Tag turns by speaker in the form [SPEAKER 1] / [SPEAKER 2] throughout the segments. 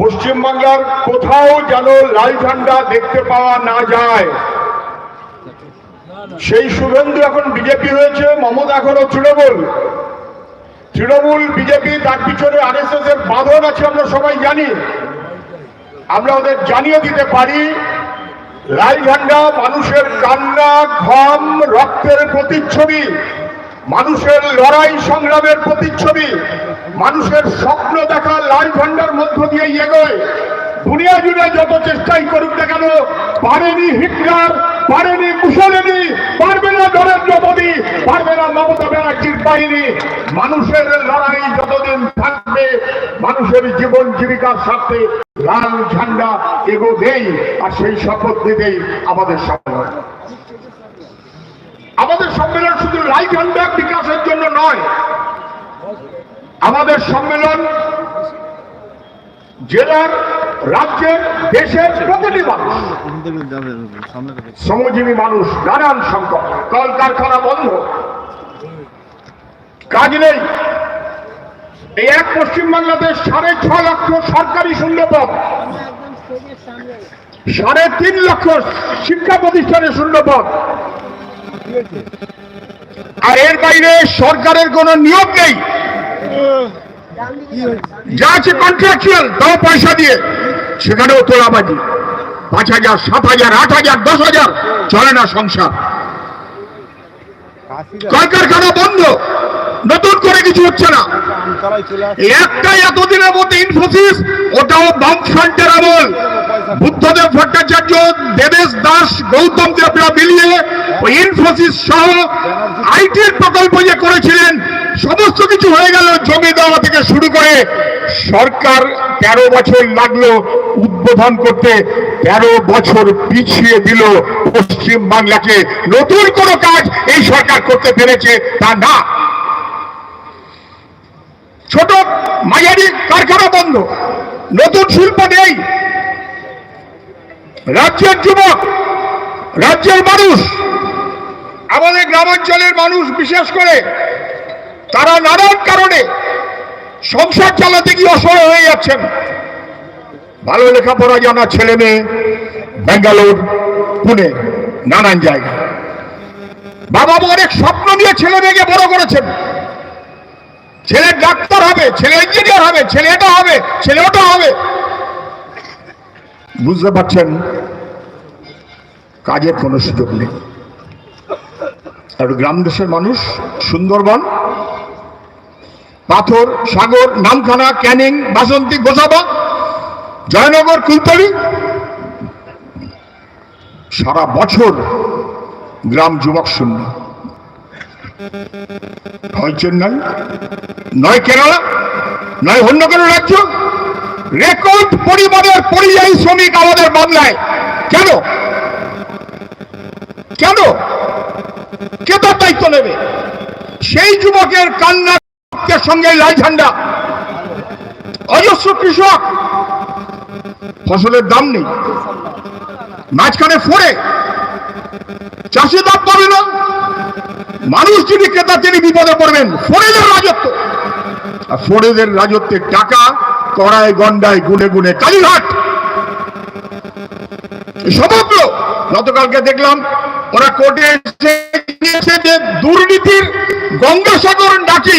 [SPEAKER 1] পশ্চিমবাংলার কোথাও যেন লাল ঝান্ডা দেখতে পাওয়া না যায়। সেই শুভেন্দু এখন বিজেপি হয়েছে মমতা এখনও তৃণমূল। তৃণমূল, বিজেপি, তার পিছনে আরএসএস এর বাঁধন আছে, আমরা সবাই জানি। আমরা ওদের জানিয়ে দিতে পারি, লাল ঝান্ডা মানুষের কান্না, ঘাম, রক্তের প্রতিচ্ছবি। মানুষের লড়াই সংগ্রামের প্রতিচ্ছবি, মানুষের স্বপ্ন দেখা লাল ঝান্ডার মধ্য দিয়ে এগোয়। দুনিয়া জুড়ে যত চেষ্টাই করুক না কেন, পারেনি হিটলার, পারেনি মুসলিনি পারবে না নরেন্দ্র মোদী, পারবে না মমতা ব্যানার্জির বাহিনী। মানুষের লড়াই যতদিন থাকবে, মানুষের জীবন জীবিকার স্বার্থে লাল ঝান্ডা এগোবেই, আর সেই শপথ নিতেই আমাদের সম্মেলন আমাদের সম্মেলন শুধু লাল ঝান্ডা বিকাশের জন্য নয়। আমাদের সম্মেলন জেলার, রাজ্যের, দেশের প্রতিটি মানুষ, শ্রমজীবী মানুষ, নানান সংকট কলকারখানা বন্ধ। কাজ নেই। এই এক পশ্চিম বাংলাদেশ সাড়ে ছ লক্ষ সরকারি শূন্যপদ, সাড়ে তিন লক্ষ শিক্ষা প্রতিষ্ঠানে শূন্যপদ আর এর বাইরে সরকারের কোনো নিয়োগ নেই। যা আছে কন্ট্রাকচুয়াল তাও পয়সা দিয়ে। সেখানেও তোলাবাজি। পাঁচ হাজার সাত হাজার আট হাজার দশ হাজার চলে না সংসার। কলকারখানা বন্ধ। নতুন করে কিছু হচ্ছে না। একটাই এতদিনের মধ্যে ইনফোসিস ওটাও বামফ্রন্টের আমল। বুদ্ধদেব ভট্টাচার্য, দেবেশ দাস, গৌতম দেবরা মিলিয়ে ওই ইনফোসিস সহ আইটির প্রকল্প যে করেছিলেন, সমস্ত কিছু হয়ে গেল জমি দেওয়া থেকে শুরু করে সরকার তেরো বছর লাগল উদ্বোধন করতে, তেরো বছর পিছিয়ে দিল পশ্চিম বাংলাকে নতুন কোনো কাজ এই সরকার করতে পেরেছে তা না। ছোট মাঝারি কারখানা বন্ধ। নতুন শিল্প নেই। রাজ্যের যুবক, রাজ্যের মানুষ, আমাদের গ্রামাঞ্চলের মানুষ বিশেষ করে, তারা নানান কারণে সংসার চালাতে গিয়ে অসহায় হয়ে যাচ্ছেন। ভালো লেখাপড়া জানা ছেলে মেয়ে, ব্যাঙ্গালোর, পুনে, নানান জায়গায়। বাবা অনেক স্বপ্ন নিয়ে ছেলে মেয়েকে বড় করেছেন। ছেলে ডাক্তার হবে, ছেলে ইঞ্জিনিয়ার হবে ছেলে এটা হবে ছেলে ওটা হবে। বুঝতে পারছেন? কাজের কোনো সুযোগ নেই। আর গ্রাম দেশের মানুষ, সুন্দরবন, পাথর, সাগর, নামখানা, ক্যানিং, বাসন্তী, গোসাবা, জয়নগর, কুলতলি, সারা বছর গ্রাম যুবক শূন্য। চেন্নাই, নয় কেরালা, নয় অন্য কোনো রাজ্য। রেকর্ড পরিমাণের পরিযায়ী শ্রমিক আমাদের বাংলায়। কেন? কেন? কে তার দায়িত্ব নেবে? সেই যুবকের কান্নার সঙ্গে লাল ঝান্ডা? অজস্র কৃষক। ফসলের দাম নেই। মাঝখানে ফোরে। চাষি দাম পাবে না। মানুষ যিনি ক্রেতা, তিনি বিপদে পড়বেন। ফোরেদের রাজত্ব। আর ফোরেদের রাজত্বের টাকা, কড়ায়, গন্ডায়, গুনে গুনে কালীঘাট। সমগ্র, গতকালকে দেখলাম, ওরা কোর্টে এসে যে দুর্নীতির গঙ্গাসাগর নাকি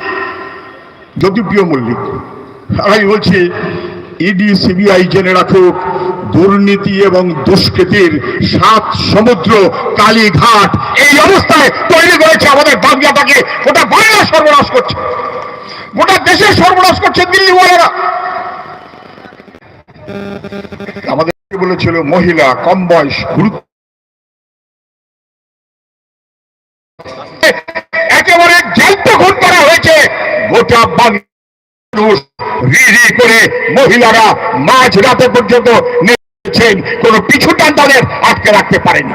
[SPEAKER 1] জ্যোতিপ্রিয় মল্লিক। আর আমি বলছি, ইডি, সিবিআই জেনে রাখুক দুর্নীতি এবং দুষ্কৃতির সাত সমুদ্র, কালীঘাট, এই অবস্থায় তৈরি করেছে আমাদের বাংলাটাকে। গোটা বাংলা সর্বনাশ করছে। গোটা দেশের সর্বনাশ করছে দিল্লিওয়ালারা। আমাদের বলেছিল? মহিলা কম বয়স একেবারে জ্যান্ত খুন করা হয়েছে। গোটা বাংলা মানুষ রি করে মহিলারা মাঝ রাতে পর্যন্ত নেমেছেন কোনো পিছু টান তাদের আটকে রাখতে পারেনি।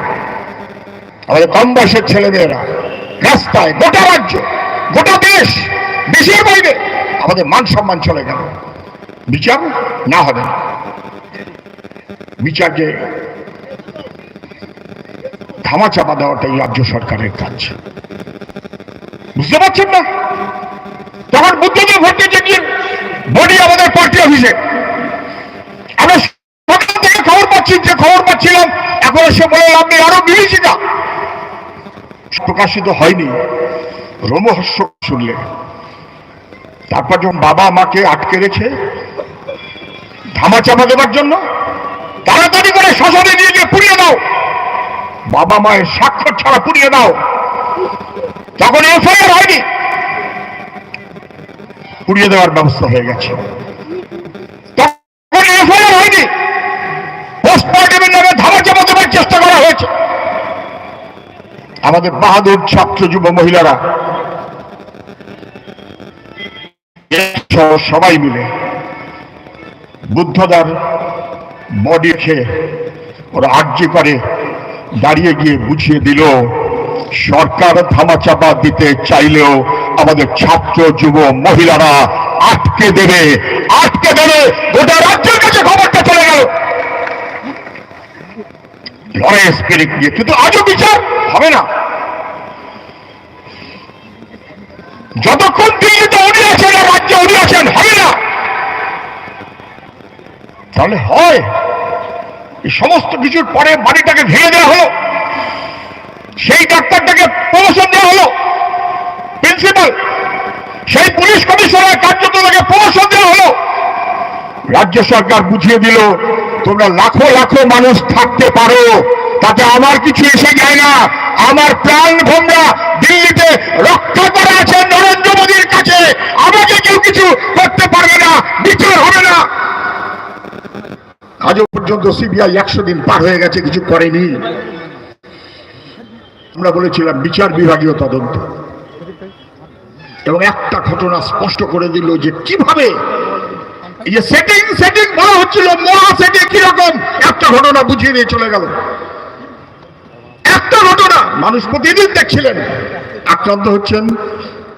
[SPEAKER 1] আমাদের কম বয়সের ছেলেমেয়েরা রাস্তায়, গোটা রাজ্য, গোটা দেশ দেশের বাইরে আমাদের মান সম্মান চলে গেল। বিচার না হবে না। বিচারকে ধামাচাপা দেওয়াটাই রাজ্য সরকারের কাজ। বুঝতে পারছেন না? তখন বুদ্ধদেব ভট্টাচার্যের বডি আমাদের পার্টি অফিসে। সে বলে আপনি আরও বিভীষিকা প্রকাশিত হয়নি। রোমহর্ষ শুনলে। তারপর যখন বাবা মাকে আটকে রেখে ধামা চাপা দেওয়ার জন্য তাড়াতাড়ি করে শ্মশানে নিয়ে গিয়ে পুড়িয়ে দাও। বাবা মায়ের স্বাক্ষর ছাড়া পুড়িয়ে দাও। তখন এফআইআর হয়নি। পুড়িয়ে দেওয়ার ব্যবস্থা হয়ে গেছে তখন এফআইআর হয়নি পোস্টমর্টমের নামে ধামা চাপা দেওয়ার চেষ্টা করা হয়েছে আমাদের বাহাদুর ছাত্র যুব মহিলারা সবাই মিলে বুদ্ধদার বডি খেয়ে ওরা আর্জি করে দাঁড়িয়ে গিয়ে বুঝিয়ে দিল, সরকার ধামাচাপা দিতে চাইলেও আমাদের ছাত্র যুব মহিলারা আটকে দেবে আটকে দেবে, গোটা রাজ্যের কাছে খবরটা চলে গেল। লড়াই স্পিরিট নিয়ে, কিন্তু আজও বিচার হবে না। যতক্ষণ দিল্লিতে উনি আছেন আর রাজ্যে উনি আছেন, হবে না। তাহলে হয়। এই সমস্ত কিছুর পরে বাড়িটাকে ভেঙে দেওয়া হলো। সেই ডাক্তারটাকে প্রমোশন দেওয়া হলো। প্রিন্সিপাল সেই পুলিশ কমিশনার কার্যত তাকে প্রমোশন দেওয়া হলো। রাজ্য সরকার বুঝিয়ে দিল, তোমরা লাখো লাখো মানুষ থাকতে পারো। তাতে আমার কিছু এসে যায় না। আমার প্রাণ ভোমরা দিল্লিতে রক্ষা করা আছে নরেন্দ্র মোদীর কাছে। আমাকে কেউ কিছু করতে পারবে না বিচার হবে না। আজও পর্যন্ত সিবিআই একশো দিন পার হয়ে গেছে, কিছু করেনি। আমরা বলেছিলাম বিচার বিভাগীয় তদন্ত। এবং একটা ঘটনা স্পষ্ট করে দিল যে কীভাবে এই যে সেটিং সেটিং বলা হচ্ছিল, মহা সেটিং কীরকম, একটা ঘটনা বুঝিয়ে দিয়ে চলে গেল। একটা ঘটনা মানুষ প্রতিদিন দেখছিলেন। আক্রান্ত হচ্ছেন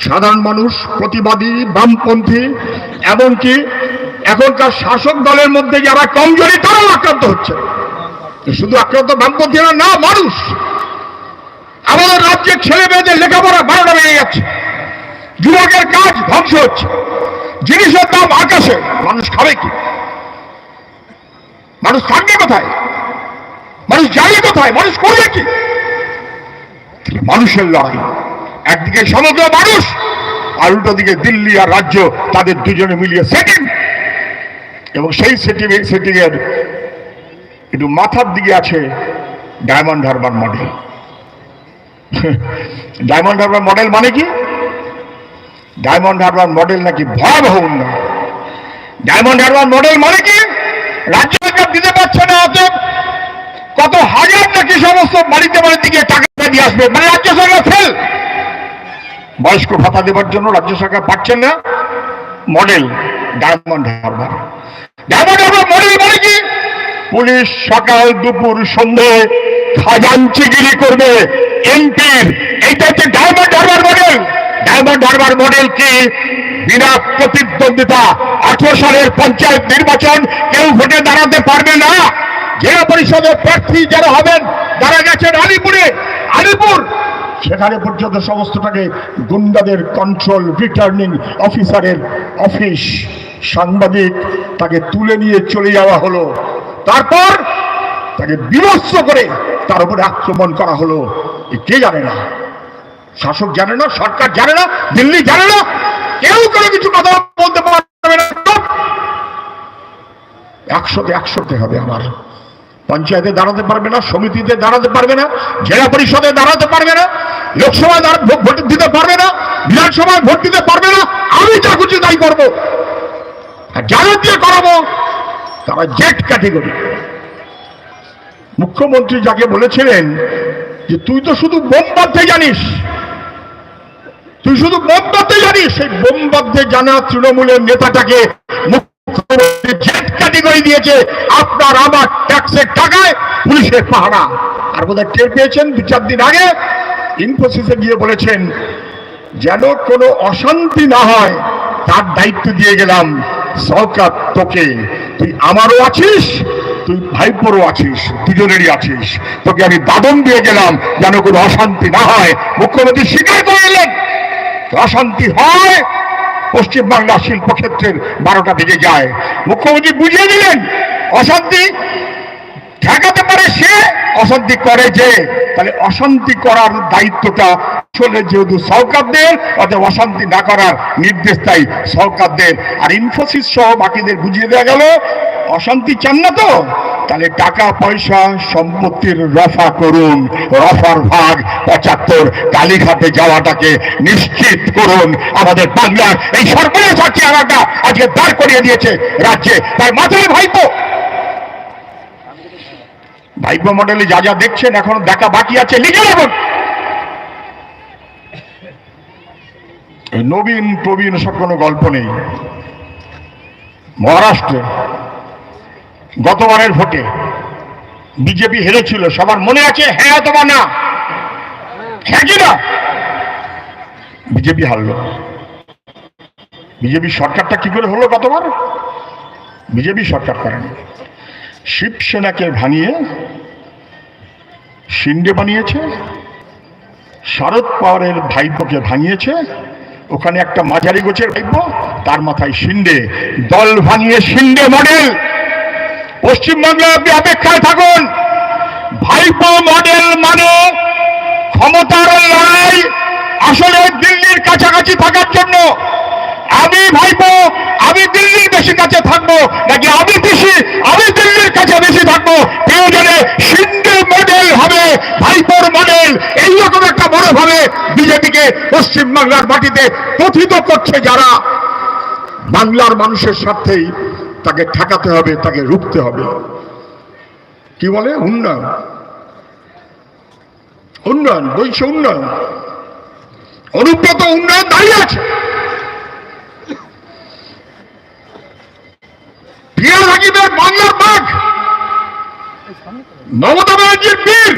[SPEAKER 1] সাধারণ মানুষ, প্রতিবাদী, বামপন্থী, এমনকি এখনকার শাসক দলের মধ্যে যারা কমজোরি তারাও আক্রান্ত হচ্ছে। শুধু আক্রান্ত বামপন্থীরা না, মানুষ। আমাদের রাজ্যের ছেলে মেয়েদের লেখাপড়া বারোটা বেড়ে যাচ্ছে। যুবকের কাজ ধ্বংস হচ্ছে। জিনিসের দাম আকাশে। মানুষ খাবে কি? মানুষ থাকবে কোথায়? মানুষ যাবে কোথায়? মানুষ করবে কি? মানুষের লড়াই। একদিকে সমগ্র মানুষ, আর উল্টো দিকে দিল্লি আর রাজ্য, তাদের দুজনে মিলিয়ে সেটিং এবং সেই সেটিং সেটিং এর একটু মাথার দিকে আছে ডায়মন্ড হারবার মডেল ডায়মন্ড হারবার মডেল মানে কি? ডায়মন্ড হারবার মডেল নাকি ভয়াবহ উন্নয়ন। ডায়মন্ড হারবার মডেল মানে কি? রাজ্য সরকার দিতে পারছে না অত কত হাজার নাকি সমস্ত বাড়িতে বাড়িতে গিয়ে টাকা দিয়ে আসবে। মানে রাজ্য সরকার ফেল বয়স্ক ভাতা দেওয়ার জন্য রাজ্য সরকার পাচ্ছেন না। মডেল ডায়মন্ড হারবার ডায়মন্ড হারবার মডেল মানে কি? পুলিশ সকাল দুপুর সন্ধে খাজাঞ্চিগিরি করবে। এমপির, এইটা হচ্ছে ডায়মন্ড হারবার মডেল ডায়মন্ড হারবার মডেল কি? বিনা প্রতিদ্বন্দ্বিতা। আঠারো সালের পঞ্চায়েত নির্বাচন কেউ ভোটে দাঁড়াতে পারবে না। জেলা পরিষদের প্রার্থী যারা হবেন, যারা গেছেন আলিপুরে আলিপুর সেখানে পর্যন্ত সমস্তটাকে গুন্ডাদের কন্ট্রোল রিটার্নিং অফিসারের অফিস সাংবাদিক তাকে তুলে নিয়ে চলে যাওয়া হলো। তারপর তাকে বিভৎস করে তার উপরে আক্রমণ করা হলো। কে জানে না? শাসক জানে না, সরকার জানে না, দিল্লি জানে না, কেউ কোনো কিছু কথা বলতে পারবে না। একশোতে একশোতে হবে আমার। পঞ্চায়েতে দাঁড়াতে পারবে না, সমিতিতে দাঁড়াতে পারবে না, জেলা পরিষদে দাঁড়াতে পারবে না, লোকসভায় ভোট দিতে পারবে না, বিধানসভায় ভোট দিতে পারবে না, আমি যা খুশি তাই করব। আর যাদের দিয়ে করাবো, তারা জেট ক্যাটেগরি। মুখ্যমন্ত্রী যাকে বলেছিলেন যে, তুই তো শুধু বোম বাঁধতে জানিস, তুই শুধু বোম বাঁধতে জানিস। সেই বোম বাঁধতে জানা তৃণমূলের নেতাটাকে মুখ্যমন্ত্রী জেট ক্যাটেগরি দিয়েছে আপনার আমার ট্যাক্সের টাকায় পুলিশের পাহারা। আর বোধহয় টের পেয়েছেন, দু চার দিন আগে ইনফোসিসে গিয়ে বলেছেন, যেন কোনো অশান্তি না হয়, তার দায়িত্ব দিয়ে গেলাম। সরকার তোকে, তুই আমারও আছিস, তুই ভাইপোরও আছিস, দুজনেরই আছিস। তোকে আমি দাদন দিয়ে গেলাম, যেন কোনো অশান্তি না হয়। মুখ্যমন্ত্রী স্বীকার করে এলেন অশান্তি হয়, পশ্চিমবাংলা শিল্পক্ষেত্রের বারোটা বেজে যায়। মুখ্যমন্ত্রী বুঝিয়ে দিলেন অশান্তি
[SPEAKER 2] ঠেকাতে পারে সে, অশান্তি করে যে। তাহলে অশান্তি করার দায়িত্বটা আসলে যেহেতু সরকারদের অর্থাৎ অশান্তি না করার নির্দেশ তাই সরকারদের। আর ইনফোসিস সহ বাকিদের বুঝিয়ে দেওয়া গেল, অশান্তি চান না তো? তাহলে টাকা, পয়সা, সম্পত্তির রফা করুন। রফার ভাগ পঁচাত্তর কালীঘাটে যাওয়াটাকে নিশ্চিত করুন। আমাদের বাংলার এই আলাদা আজকে দাঁড় করিয়ে দিয়েছে রাজ্যে। তাই মাথায় ভাইপো ভাইপো মডেলে যা যা দেখছেন, এখন দেখা বাকি আছে, লিখে এই নবীন প্রবীণ সব কোনো গল্প নেই। মহারাষ্ট্রে, গতবারের ভোটে বিজেপি হেরেছিল, সবার মনে আছে হ্যাঁ অথবা না? হ্যাঁ কি না? বিজেপি হারলো। বিজেপি সরকারটা কি করে হলো গতবার? বিজেপি সরকার করেনি। শিবসেনাকে ভাঙিয়ে শিন্ডে বানিয়েছে, শারদ পাওয়ারের ভাইপোকে ভাঙিয়েছে, ওখানে একটা মাঝারি গোছের ভাইপো, তার মাথায় শিন্ডে দল ভাঙিয়ে শিন্ডে মডেল। পশ্চিমবঙ্গে আপনি অপেক্ষায় থাকুন। ভাইপো মডেল মানে ক্ষমতার লড়াই, আসলে দিল্লির কাছাকাছি থাকার জন্য। আমি ভাইপো, আমি দিল্লির বেশি কাছে থাকব, নাকি আমি বেশি আমি দিল্লির কাছে বেশি থাকব? প্রয়োজনে সিন্ধু মডেল হবে, ভাইপোর মডেল এইরকম একটা বড় ভাবে বিজেপিকে পশ্চিমবাংলার মাটিতে কথিত করছে যারা। বাংলার মানুষের স্বার্থেই তাকে ঠেকাতে হবে, তাকে রুখতে হবে। কি বলে? উন্নয়ন। উন্নয়ন বৈশ্য উন্নয়ন। অনুব্রত উন্নয়ন দাঁড়িয়ে আছে ফিরে থাকিবের বাংলার বাঘ মমতা ব্যানার্জির বীর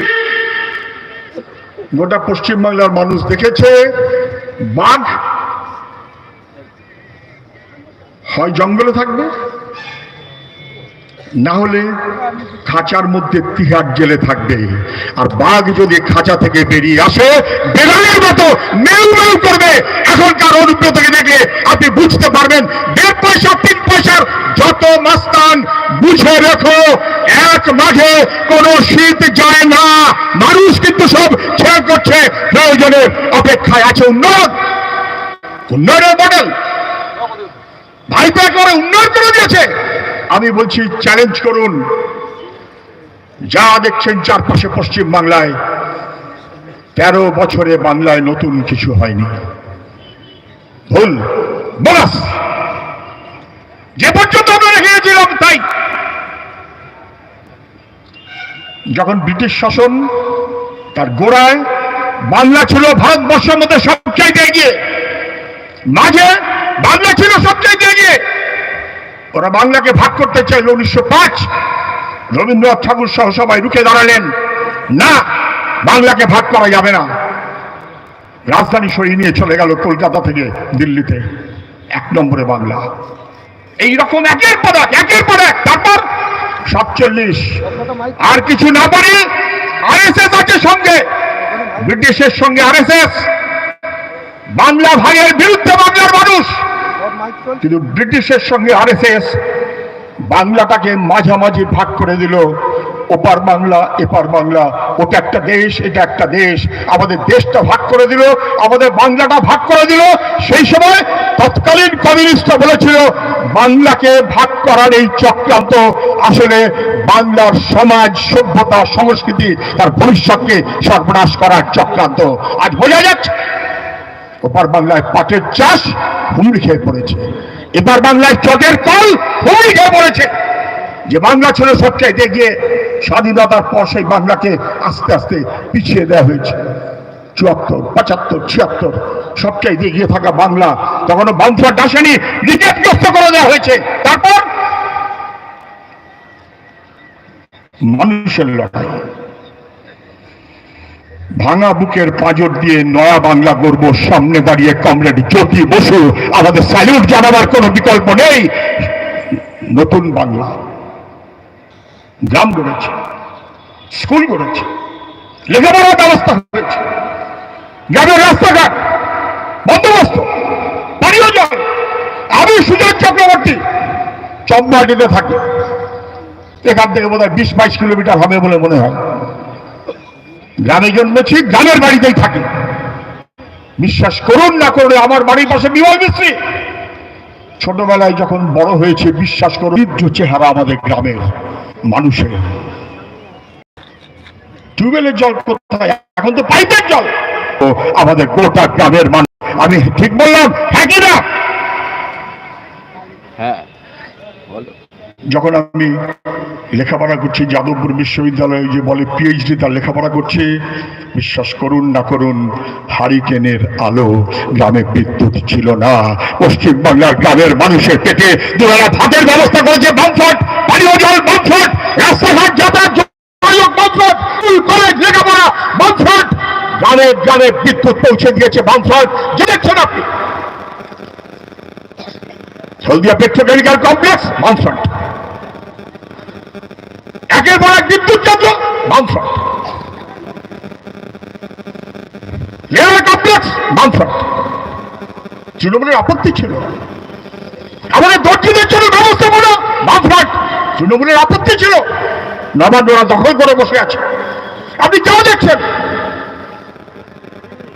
[SPEAKER 2] গোটা পশ্চিমবাংলার মানুষ দেখেছে, বাঘ হয় জঙ্গলে থাকবে, না হলে খাঁচার মধ্যে তিহার জেলে থাকবে। আর বাঘ যদি খাঁচা থেকে বেরিয়ে আসে, বেড়ালের মতো মেউ মেউ করবে। এখনকার অনুব্রতকে দেখলে আপনি বুঝতে পারবেন, দেড় পয়সা, তিন পয়সার যত মাস্তান বুঝে রেখো এক মাঠে কোনো শীত যায় না। মানুষ কিন্তু সব ছেড়ে করছে, প্রয়োজনের অপেক্ষায় আছে উন্নয়ন। উন্নয়নের মডেল ভাইপো একেবারে উন্নয়ন করে দিয়েছে। আমি বলছি চ্যালেঞ্জ করুন। যা দেখছেন চারপাশে পশ্চিম বাংলায়, তেরো বছরে বাংলায় নতুন কিছু হয়নি। ভুল। বোনাস। যে পর্যন্ত আমরা রেখে গেছিলাম, তাই যখন ব্রিটিশ শাসন তার গোড়ায় বাংলা ছিল ভারতবর্ষের মধ্যে সবচাইতে এগিয়ে। মাঝে বাংলা ছিল সবচাইতে এগিয়ে। ওরা বাংলাকে ভাগ করতে চাইল উনিশশো পাঁচ। রবীন্দ্রনাথ ঠাকুর সহ সবাই রুখে দাঁড়ালেন। না বাংলাকে ভাগ করা যাবে না। রাজধানী সরিয়ে নিয়ে চলে গেল কলকাতা থেকে দিল্লিতে। এক নম্বরে বাংলা এই রকম একের পর এক, একের পর এক, তারপর সাতচল্লিশ। আর কিছু না পারি আরএসএস আছে সঙ্গে। ব্রিটিশের সঙ্গে আরএসএস। বাংলা ভাইয়ের বিরুদ্ধে বাংলার মানুষ। কিন্তু ব্রিটিশের সঙ্গে আরএসএস বাংলাটাকে মাঝামাঝি ভাগ করে দিল। ওপার বাংলা, এপার বাংলা। ওটা একটা দেশ, এটা একটা দেশ। আমাদের দেশটা ভাগ করে দিল, আমাদের বাংলাটা ভাগ করে দিল। সেই সময় তৎকালীন কমিউনিস্টরা বলেছিল বাংলাকে ভাগ করার এই চক্রান্ত আসলে বাংলার সমাজ, সভ্যতা, সংস্কৃতি, তার ভবিষ্যৎকে সর্বনাশ করার চক্রান্ত। আজ বোঝা যাচ্ছে, ওপার বাংলায় পাটের চাষ হুমড়ি খেয়ে পড়েছে। এবার বাংলায় চটের কল হুমড়ি খেয়ে পড়েছে। যে বাংলা ছিল সবচাইতে গিয়ে স্বাধীনতার পর সেই বাংলাকে আস্তে আস্তে পিছিয়ে দেওয়া হয়েছে। চুয়াত্তর, পঁচাত্তর, ছিয়াত্তর সবচাইতে এগিয়ে থাকা বাংলা। তখনও বাউন্সার ডাসেনি নিকেটগ্রস্ত করে দেওয়া হয়েছে। তারপর মানুষের লড়াই। ভাঙা বুকের পাঁজর দিয়ে নয়া বাংলা গর্ব সামনে দাঁড়িয়ে কমরেড জ্যোতি বসু। আমাদের স্যালুট জানাবার কোনো বিকল্প নেই। নতুন বাংলা। গ্রাম গড়েছে, স্কুল গড়েছে, লেখাপড়ার ব্যবস্থা গ্রামের রাস্তাঘাট, বন্দোবস্ত, পানীয় জল আমি সুজন চক্রবর্তী চম্পাটিতে থাকি। এখান থেকে বোধ হয় বিশ বাইশ কিলোমিটার হবে বলে মনে হয়। গ্রামে জন্মেছি, গ্রামের বাড়িতেই থাকি। বিশ্বাস করুন না করলে আমার বাড়ির পাশে বিমল মিস্ত্রি। ছোটবেলায় যখন বড় হয়েছে, বিশ্বাস করুন চেহারা আমাদের গ্রামের মানুষের। টিউবওয়েলের জল কোথায়? এখন তো পাইপের জল। ও আমাদের গোটা গ্রামের মানুষ। আমি ঠিক বললাম? হ্যাঁ কি না?
[SPEAKER 3] হ্যাঁ
[SPEAKER 2] যখন আমি লেখাপড়া করছি যাদবপুর বিশ্ববিদ্যালয়ে যে বলে পিএইচডি তার লেখাপড়া করছি বিশ্বাস করুন না করুন হারিকেনের আলো গ্রামে বিদ্যুৎ ছিল না। পশ্চিমবাংলার গ্রামের মানুষের পেটে দুবেলা ভাতের ব্যবস্থা করেছে বামফট পানীয় জল বামফট রাস্তাঘাট যাতায়াত কলেজ লেখাপড়া বামফট গ্রামে গ্রামে বিদ্যুৎ পৌঁছে দিয়েছে বামফট যে দেখছেন আপনি? হলদিয়া পেট্রোকেমিক্যাল কমপ্লেক্স, বামফ্রন্ট। একের পর এক বিদ্যুৎ কেন্দ্র বামফ্রন্ট। রেলওয়ে কমপ্লেক্স, বামফ্রন্ট। তৃণমূলের আপত্তি ছিল। আমাদের দর্জিদের জন্য ব্যবস্থাপনা, বামফ্রন্ট। তৃণমূলের আপত্তি ছিল। নবান্নরা দখল করে বসে আছে। আপনি কেউ দেখছেন?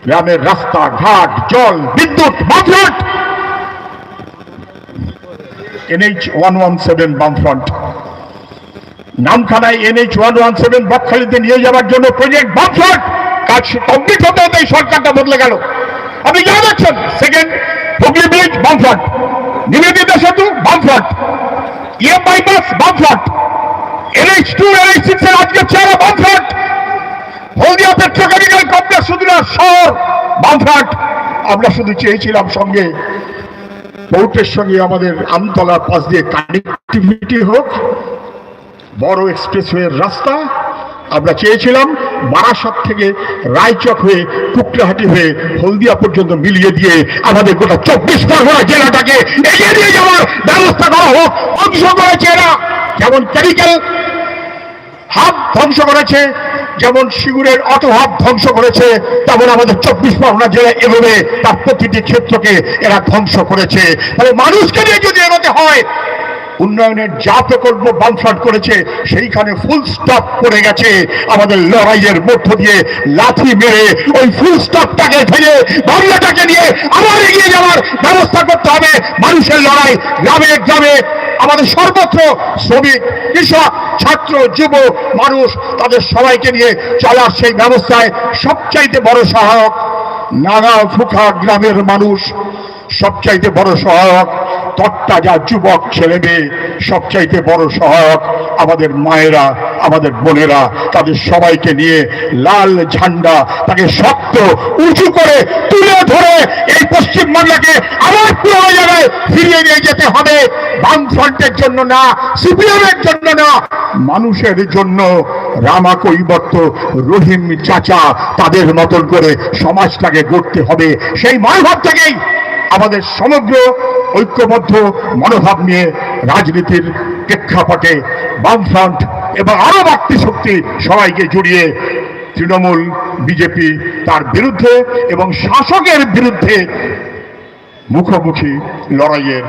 [SPEAKER 2] গ্রামের রাস্তা, ঘাট, জল, বিদ্যুৎ বামফ্রন্ট এনএইচ ওয়ান ওয়ান সেভেন বামফ্রন্ট। নামখানায় এনএইচ ওয়ান ওয়ান সেভেন বকখালিতে নিয়ে যাওয়ার জন্য প্রজেক্ট বামফ্রন্ট। কাজ কমপ্লিট হতে হতে এই সরকারটা বদলে গেল। আপনি যা দেখছেন, সেকেন্ড হুগলি ব্রিজ বামফ্রন্ট। নিবেদিতা সেতু বামফ্রন্ট। ইএম বাইপাস বামফ্রন্ট। এনএইচ টু, এনএইচ সিক্স এর আজকে চেহারা বামফ্রন্ট। হলদিয়া পেট্রোকেমিক্যাল কমপ্লেক্স শুধু না শহর, বামফ্রন্ট। আমরা শুধু চেয়েছিলাম সঙ্গে পোর্টের সঙ্গে আমাদের আমতলার পাশ দিয়ে কানেক্টিভিটি হোক। বড় এক্সপ্রেসওয়ের রাস্তা, আমরা চেয়েছিলাম বারাসত থেকে রায়চক হয়ে কুকরাহাটি হয়ে হলদিয়া পর্যন্ত মিলিয়ে দিয়ে আমাদের গোটা চব্বিশ পরগনা জেলাটাকে এগিয়ে নিয়ে যাওয়ার ব্যবস্থা করা হোক। অংশ করেছে এরা। যেমন কেমিক্যাল হাব ধ্বংস করেছে, যেমন সিঙ্গুরের অটো হাব ধ্বংস করেছে, তেমন আমাদের চব্বিশ পরগনা জেলায় এভাবে তার প্রতিটি ক্ষেত্রকে এরা ধ্বংস করেছে। তাহলে মানুষকে নিয়ে যদি এগোতে হয়, উন্নয়নের যা প্রকল্প বামফ্রন্ট করেছে, সেইখানে ফুল স্টপ পড়ে গেছে। আমাদের লড়াইয়ের মধ্য দিয়ে লাথি মেরে ওই ফুল স্টপটাকে ফেলে বাংলাটাকে নিয়ে আবার এগিয়ে যাওয়ার ব্যবস্থা করতে হবে। মানুষের লড়াই গ্রামে গ্রামে আমাদের সর্বত্র শ্রমিক, কৃষক, ছাত্র, যুব, মানুষ, তাদের সবাইকে নিয়ে চলার সেই ব্যবস্থায় সবচাইতে বড় সহায়ক নাগা ফুকা গ্রামের মানুষ, সবচাইতে বড় সহায়ক তত্তাজা যুবক ছেলে মেয়ে সবচাইতে বড় সহায়ক আমাদের মায়েরা, আমাদের বোনেরা, তাদের সবাইকে নিয়ে লাল ঝান্ডা তাকে শক্ত উঁচু করে তুলে ধরে এই পশ্চিমবাংলাকে আবার পুরো জায়গায় ফিরিয়ে নিয়ে যেতে হবে। বামফ্রন্টের জন্য না, সিপিএমের জন্য না, মানুষের জন্য রামা কৈবর্ত রহিম চাচা তাদের মতন করে সমাজটাকে গড়তে হবে। সেই মনোভাব থেকেই আমাদের সমগ্র ঐক্যবদ্ধ মনোভাব নিয়ে রাজনীতির প্রেক্ষাপটে বামফ্রন্ট এবং আরও বাড়তি শক্তি সবাইকে জড়িয়ে তৃণমূল, বিজেপি তার বিরুদ্ধে এবং শাসকের বিরুদ্ধে মুখোমুখি লড়াইয়ের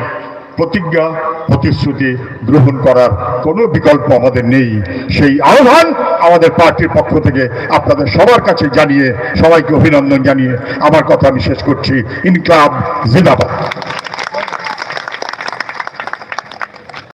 [SPEAKER 2] প্রতিজ্ঞা, প্রতিশ্রুতি গ্রহণ করার কোনো বিকল্প আমাদের নেই। সেই আহ্বান আমাদের পার্টির পক্ষ থেকে আপনাদের সবার কাছে জানিয়ে, সবাইকে অভিনন্দন জানিয়ে আমার কথা আমি শেষ করছি। ইনকলাব জিন্দাবাদ।